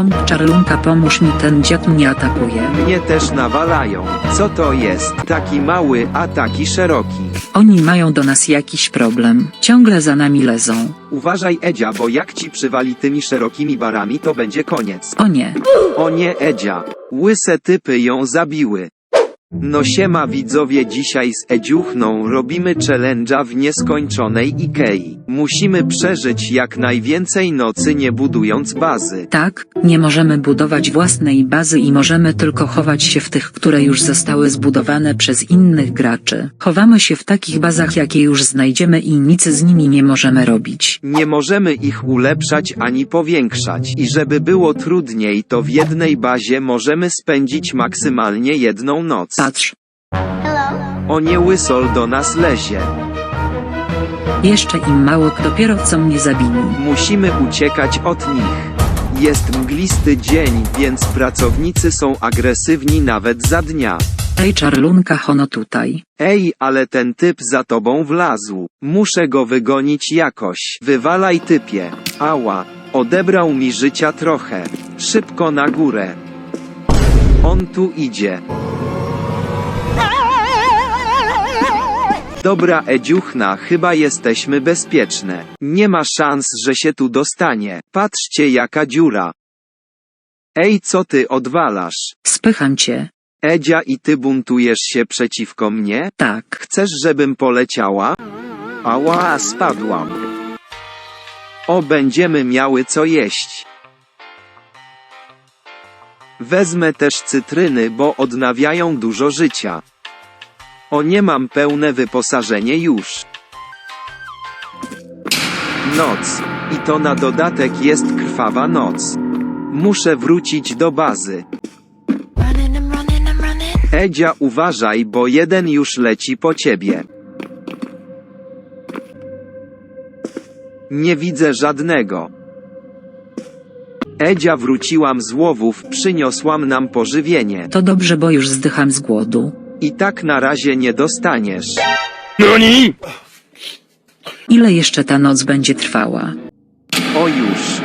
Om, czarlunka pomóż mi ten dziad mnie atakuje. Mnie też nawalają. Co to jest? Taki mały, a taki szeroki. Oni mają do nas jakiś problem. Ciągle za nami lezą. Uważaj Edzia, bo jak ci przywali tymi szerokimi barami, to będzie koniec. O nie. O nie Edzia. Łyse typy ją zabiły. No siema widzowie dzisiaj z Edziuchną robimy challenge'a w nieskończonej Ikei. Musimy przeżyć jak najwięcej nocy nie budując bazy. Tak, nie możemy budować własnej bazy i możemy tylko chować się w tych, które już zostały zbudowane przez innych graczy. Chowamy się w takich bazach, jakie już znajdziemy i nic z nimi nie możemy robić. Nie możemy ich ulepszać ani powiększać. I żeby było trudniej, to w jednej bazie możemy spędzić maksymalnie jedną noc. Patrz, O nie łysol do nas lezie. jeszcze im mało, dopiero co mnie zabili. Musimy uciekać od nich. Jest mglisty dzień, więc pracownicy są agresywni nawet za dnia. Ej, czarlunka hono tutaj. Ej, ale ten typ za tobą wlazł. Muszę go wygonić jakoś. Wywalaj typie. Ała. Odebrał mi życia trochę. Szybko na górę. On tu idzie. Dobra Edziuchna, chyba jesteśmy bezpieczne. Nie ma szans, że się tu dostanie. Patrzcie jaka dziura. Ej, co ty odwalasz? Spycham cię. Edzia i ty buntujesz się przeciwko mnie? Tak. Chcesz, żebym poleciała? Ała, spadłam. O, będziemy miały co jeść. Wezmę też cytryny, bo odnawiają dużo życia. O, nie mam pełne wyposażenie już. Noc. I to na dodatek jest krwawa noc. Muszę wrócić do bazy. Edzia uważaj, bo jeden już leci po ciebie. Nie widzę żadnego. Edzia wróciłam z łowów, przyniosłam nam pożywienie. To dobrze, bo już zdycham z głodu. I tak na razie nie dostaniesz. Ile jeszcze ta noc będzie trwała? O już.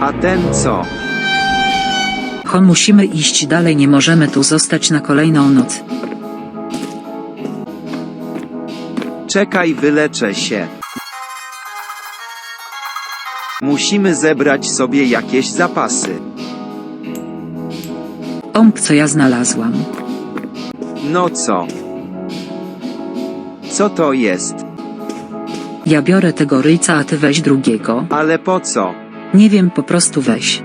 A ten co? Ho, musimy iść dalej, nie możemy tu zostać na kolejną noc. Czekaj, wyleczę się. Musimy zebrać sobie jakieś zapasy. Om, co ja znalazłam. No co? Co to jest? Ja biorę tego ryjca, a ty weź drugiego. Ale po co? Nie wiem, po prostu weź.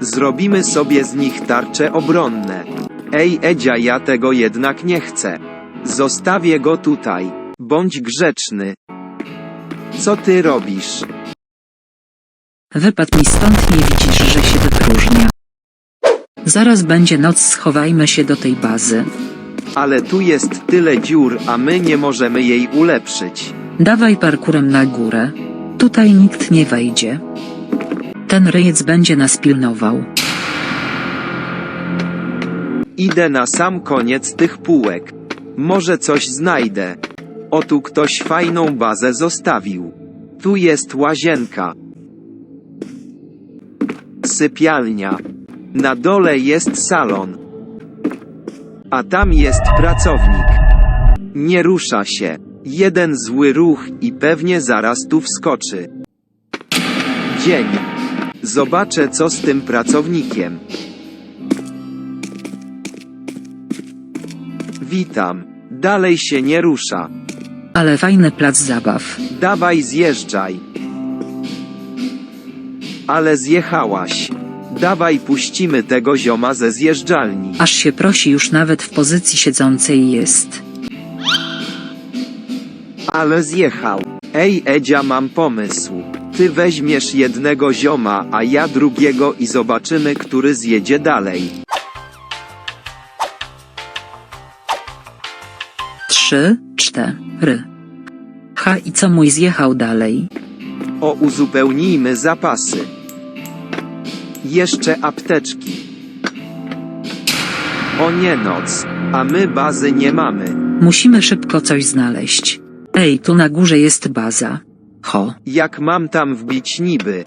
Zrobimy sobie z nich tarcze obronne. Ej Edzia, ja tego jednak nie chcę. Zostawię go tutaj. Bądź grzeczny. Co ty robisz? Wypadł mi stąd, nie widzisz, że się wypróżnia. Zaraz będzie noc, schowajmy się do tej bazy. Ale tu jest tyle dziur, a my nie możemy jej ulepszyć. Dawaj parkurem na górę. Tutaj nikt nie wejdzie. Ten ryjec będzie nas pilnował. Idę na sam koniec tych półek. Może coś znajdę. O tu ktoś fajną bazę zostawił. Tu jest łazienka. Sypialnia. Na dole jest salon. A tam jest pracownik. Nie rusza się. Jeden zły ruch i pewnie zaraz tu wskoczy. Dzień. Zobaczę co z tym pracownikiem. Witam. Dalej się nie rusza. Ale fajny plac zabaw. Dawaj zjeżdżaj. Ale zjechałaś. Dawaj puścimy tego zioma ze zjeżdżalni. Aż się prosi już nawet w pozycji siedzącej jest. Ale zjechał. Ej Edzia mam pomysł. Ty weźmiesz jednego zioma, a ja drugiego i zobaczymy który zjedzie dalej. Trzy, cztery. Ha i co mój zjechał dalej? O uzupełnijmy zapasy. Jeszcze apteczki. O nie noc. A my bazy nie mamy. Musimy szybko coś znaleźć. Ej, tu na górze jest baza. Ho, Jak mam tam wbić niby?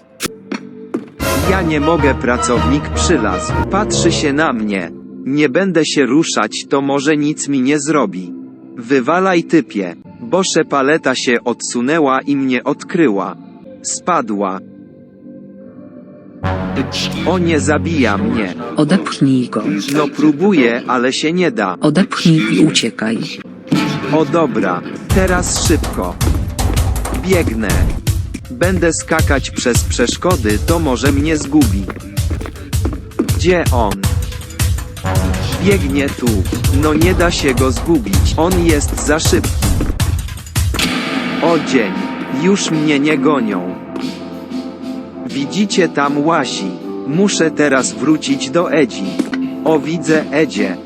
Ja nie mogę, pracownik przylazł. Patrzy się na mnie. Nie będę się ruszać, to może nic mi nie zrobi. Wywalaj typie. Bosze paleta się odsunęła i mnie odkryła. Spadła. O nie zabija mnie. Odepchnij go. No próbuję, ale się nie da. Odepchnij i uciekaj. O dobra, teraz szybko. Biegnę. Będę skakać przez przeszkody, to może mnie zgubi. Gdzie on? Biegnie tu. No nie da się go zgubić. On jest za szybki. O dzień. Już mnie nie gonią. Widzicie tam łazi. Muszę teraz wrócić do Edzi. O widzę Edzie.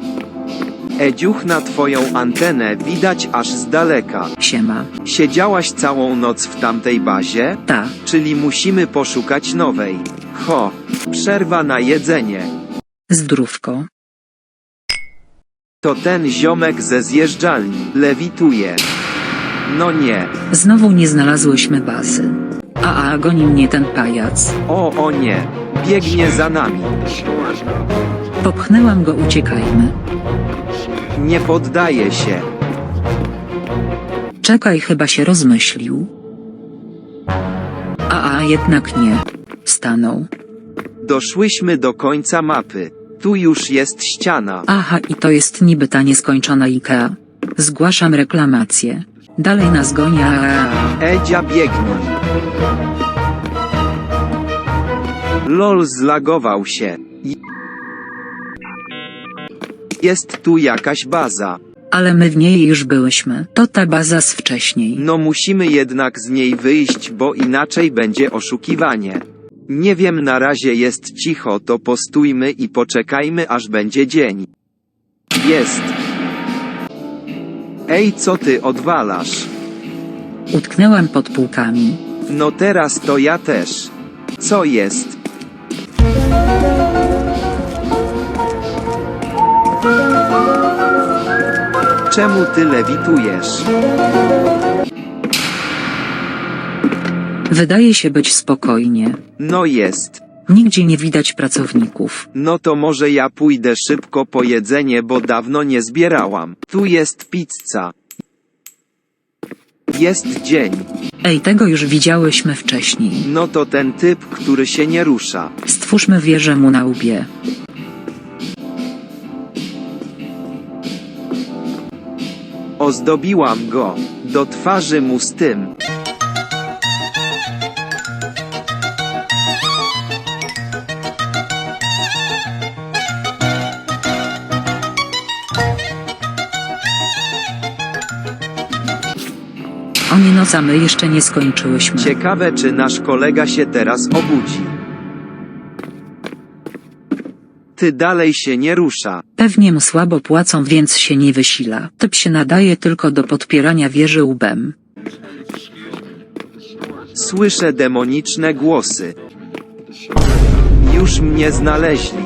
Edziuch na twoją antenę widać aż z daleka. Siema. Siedziałaś całą noc w tamtej bazie? Ta. Czyli musimy poszukać nowej. Ho, przerwa na jedzenie. Zdrówko. To ten ziomek ze zjeżdżalni. Lewituje. No nie. Znowu nie znalazłyśmy bazy. A a goni mnie ten pajac. O, o nie. Biegnie za nami. Popchnęłam go uciekajmy. Nie poddaje się. Czekaj chyba się rozmyślił. A a jednak nie. Stanął. Doszłyśmy do końca mapy. Tu już jest ściana. Aha i to jest niby ta nieskończona Ikea. Zgłaszam reklamację. Dalej nas goni a, a, a. Edzia biegnij. LOL zlagował się. Jest tu jakaś baza. Ale my w niej już byłyśmy. To ta baza z wcześniej. No musimy jednak z niej wyjść, bo inaczej będzie oszukiwanie. Nie wiem, na razie jest cicho, to postójmy i poczekajmy aż będzie dzień. Jest. Ej, co ty odwalasz? Utknęłam pod półkami. No teraz to ja też. Co jest? Czemu ty lewitujesz? Wydaje się być spokojnie. No jest. Nigdzie nie widać pracowników. No to może ja pójdę szybko po jedzenie, bo dawno nie zbierałam. Tu jest pizza. Jest dzień. Ej, tego już widziałyśmy wcześniej. No to ten typ, który się nie rusza. Stwórzmy wieżę mu na łbie. Ozdobiłam go. Do twarzy mu z tym. O nie noc, a my jeszcze nie skończyłyśmy. Ciekawe, czy nasz kolega się teraz obudzi. Ty dalej się nie rusza. Pewnie mu słabo płacą, więc się nie wysila. Typ się nadaje tylko do podpierania wieży łbem. Słyszę demoniczne głosy. Już mnie znaleźli.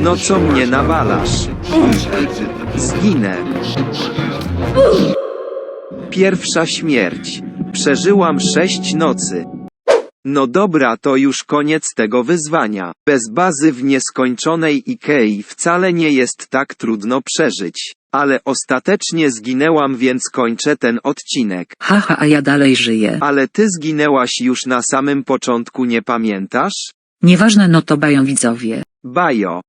No co mnie nawalasz? Zginę. Pierwsza śmierć. Przeżyłam sześć nocy. No dobra, to już koniec tego wyzwania. Bez bazy w nieskończonej Ikei wcale nie jest tak trudno przeżyć. Ale ostatecznie zginęłam, więc kończę ten odcinek. Haha, a ja dalej żyję. Ale ty zginęłaś już na samym początku, nie pamiętasz? Nieważne, no to bają widzowie. Bajo.